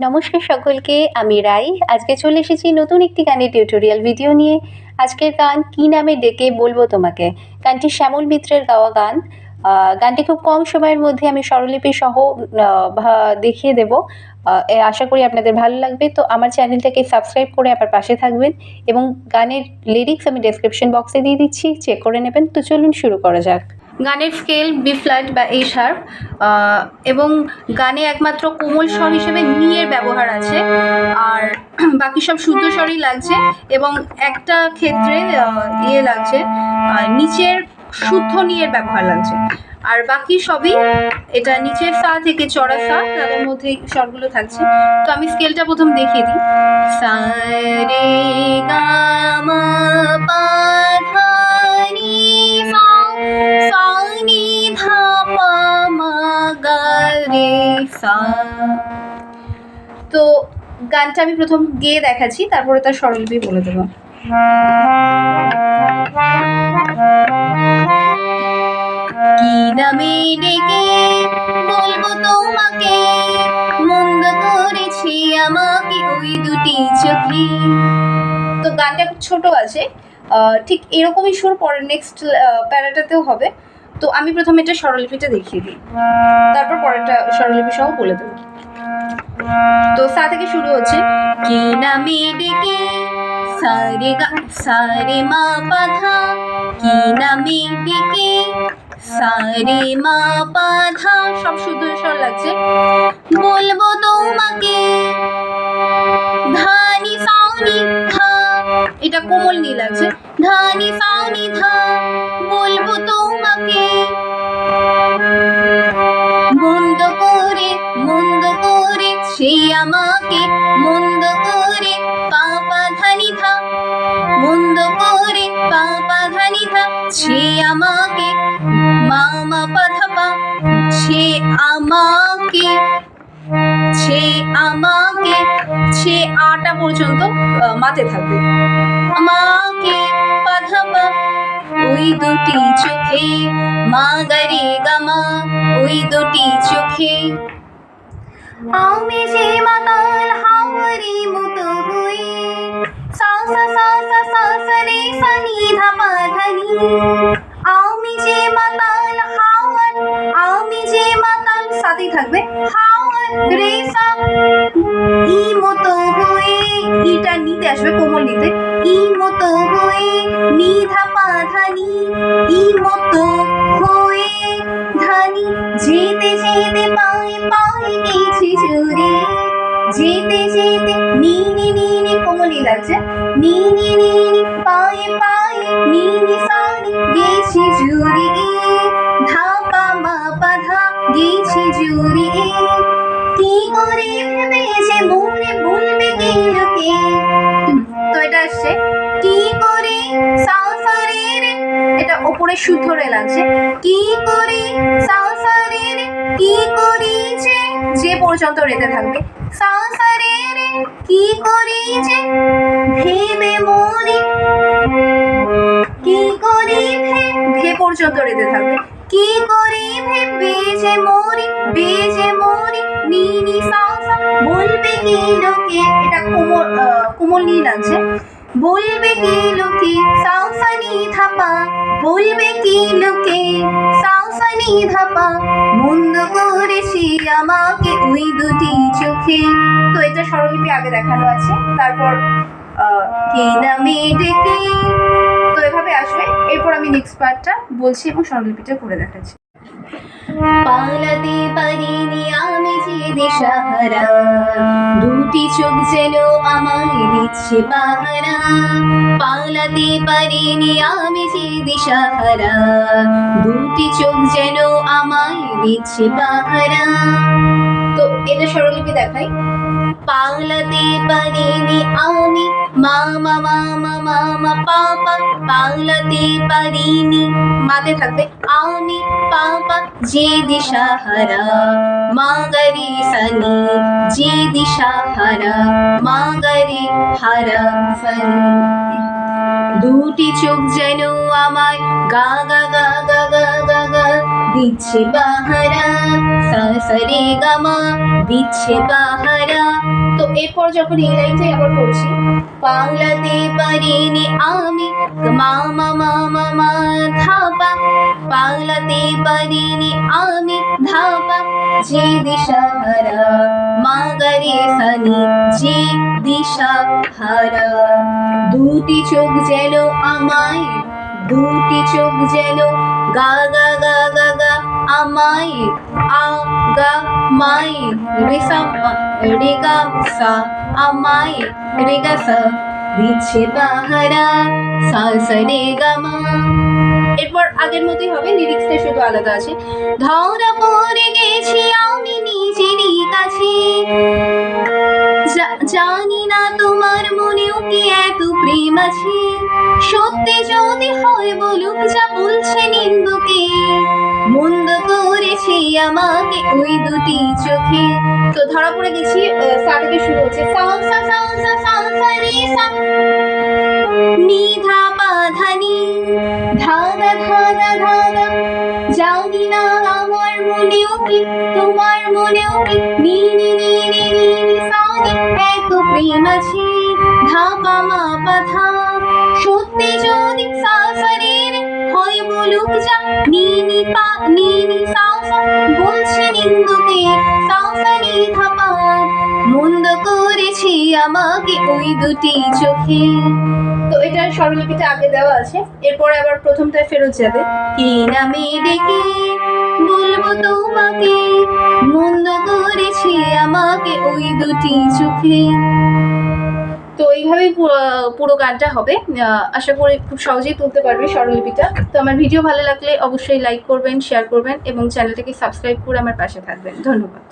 নমস্কার সকলকে, আমি রাই। আজকে চলে এসেছি নতুন একটি গানের টিউটোরিয়াল ভিডিও নিয়ে। আজকের গান কি নামে ডেকে বলব তোমাকে? গানটি শ্যামল মিত্রের গাওয়া গান। গানটি খুব কম সময়ের মধ্যে আমি স্বরলিপি সহ দেখিয়ে দেব। আশা করি আপনাদের ভালো লাগবে। তো আমার চ্যানেলটাকে সাবস্ক্রাইব করে আমার পাশে থাকবেন এবং গানের লিরিক্স আমি ডেসক্রিপশন বক্সে দিয়ে দিচ্ছি। চেক করে নেবেন। তো চলুন শুরু করা যাক। গানের স্কেল বি ফ্ল্যাট বা এ শার্প এবং গানে একমাত্র কোমল স্বর হিসেবে নিয়ের ব্যবহার আছে। আর বাকি সব শুদ্ধ স্বরই লাগছে এবং একটা ক্ষেত্রে ইয়ে লাগছে নিচের শুদ্ধ নিয়ের ব্যবহার লাগছে। আর বাকি সবই এটা নিচের সা থেকে চড়া সা তাদের মধ্যে স্বরগুলো থাকছে। তো আমি স্কেলটা প্রথম দেখিয়ে দিই। সা রে গা মা পা তো গানটা আমি প্রথম গেয়ে দেখাচ্ছি, তারপরে তার স্বরলিপি বলে দেবো। কি নামে ডেকে বলব তোমাকে? মন্দ করেছি আমাকে ওই দুটি চোখে। তো গানটা ছোট আছে ঠিক এরকমই সুর পরে নেক্সট প্যারাটাতেও হবে। তো আমি প্রথমে এটা স্বরলিপিটা দেখিয়ে দিই। তারপর পরেরটা স্বরলিপি সহ বলে দেবো। তো সা থেকে শুরু হচ্ছে, কি নামে ডেকে? সারে গা, সারে মা পাধা কি নামে ডেকে? সারে মা পাধা সব শুদ্ধ স্বর লাগছে। বলব তোমাকে, ধানি সাউনি ধা এটা কোমল নি লাগছে। ধানি সাউনি সে আমাকে মন্দ করে পাপা ধানি ধা মন্দ করে পাপা ধানি ধা সে আমাকে মামা পাধাপা সে আমাকে সে আমাকে, সে আটা পর্যন্ত মাতে থাকবে। আমাকে পাধাপা ওই দুটি চোখে, মা গারে গামা ওই দুটি চোখে। আমি যে মাতাল, হাওয়ারি মতো হয়ে সা সা সা সা সা সা রে সা নি ধা পা ধা নি আমি যে মাতাল, হাওয়ার, আমি যে মাতাল, সাথেই থাকবে। হাওয়ার রে সা ই মতো হয়ে, ইটা নিতে আসবে কোমল নিতে। ই মতো হয়ে, নি ধা পা ধা নি ই মতো যেতে যেতে নি নি নি নি কোমলি নি পায়ে পায়ে নি নি সারি গেছি জুরি ধা পা মা পা ধা গেছি জুরি কি করে ভেবেছে মনে বলবে কি লোকে? তো এটা আসছে। কি করে সাফারের এটা ওপরে শুদ্ধ রে লাগছে। কি করে সাফারের কি করিছে? যে পর্যন্ত রেতে থাকবে। সাফারের কি করিছে? ভেবে মনে। কি করি ভে ভে পর্যন্ত রেতে থাকবে। কি করি ভে বেজে মরি বেজে মরি নি নি সা সা বলবে কি লোকে? এটা কোমল কোমল নি লাগছে বলবে কি লোকে? সাউসানি ধাপা। বলবে কি লোকে? সাউসানি ধাপা। মন্দ করেছি আমাকে ওই দুটি চোখে। তো এটা স্বরলিপি আগে দেখানো আছে। তারপর কে নামে ডেকে? তো এভাবে আসবে। এরপর আমি নেক্সট পার্টটা বলছি এবং স্বরলিপিটা করে দেখাচ্ছি। পালাতে পারিনি আমি যে দিশাহারা। দুটি চোখ যেন আমায় দিচ্ছে পাহারা পালাতে পারিনি আমি যে দিশাহারা। দুটি চোখ যেন আমায় দিচ্ছে পাহারা তো এটা স্বরলিপি দেখাই। পালাতে পারিনি মামা মামা মামা পাপা পাপা যে দিশাহারা মাগারে সানি। যে দিশাহারা মাগারে হারা সানি। দুটি চোখ যেন আমায় গা গা গা দিচ্ছে পাহারা সা সা রে গা মা দিচ্ছে এরপর যখন এই লাইনটাই আবার পড়ছি পালাতে পারিনি আমি মামা মামা মা ধাপা। পালাতে পারিনি আমি, ধাপা, যে দিশা হারা। মাগারে সানি, যে দিশা হারা। দুটি চোখ যেন আমায়, দুটি চোখ যেন গা গা গা গা গা আমায় আ গা মাই রেসা রেগা সা আমায় রেগা সা দিচ্ছে পাহারা সা সা রে গা এরপর আগের মতোই হবে লিরিক্সটা শুধু আলাদা আছে। ধরা পড়ে গেছি আমি নিজেরই কাছে। জানি না তোমার মনেও কি এত প্রেম আছে। সত্যি যদি হয় বলুক যা বলছে নিন্দুকে। মন্দ করেছি আমাকে ওই দুটি চোখে। তো ধরা পড়ে গেছি সা থেকে শুরু হচ্ছে। সা সা সা সা সা। সা রে সা নি ধা পা ধা নি ধা ধা ধা ধা ধা ধা না আমার তোমার নি নি নি নি নি সা নি এত প্রেম আছে। ধা পা মা পা ধা সত্যি যদি সা সা বলুক যা নি নি পা নি নি সা সা বলছে নি ধা মন্দ করেছি আমাকে ওই দুটি চোখে। তো এটার স্বরলিপিটা আগে দেওয়া আছে, এরপরে আবার প্রথমটায় ফেরত যাবে। কি নামে ডেকে বলব তোমাকে? মন্দ করেছি আমাকে ওই দুটি চোখে। তো এইভাবেই পুরো গানটা হবে। আশা করি খুব সহজেই তুলতে পারবে স্বরলিপিটা। তো আমার ভিডিও ভালো লাগলে অবশ্যই লাইক করবেন শেয়ার করবেন এবং চ্যানেলটাকে সাবস্ক্রাইব করে আমার পাশে থাকবেন। ধন্যবাদ।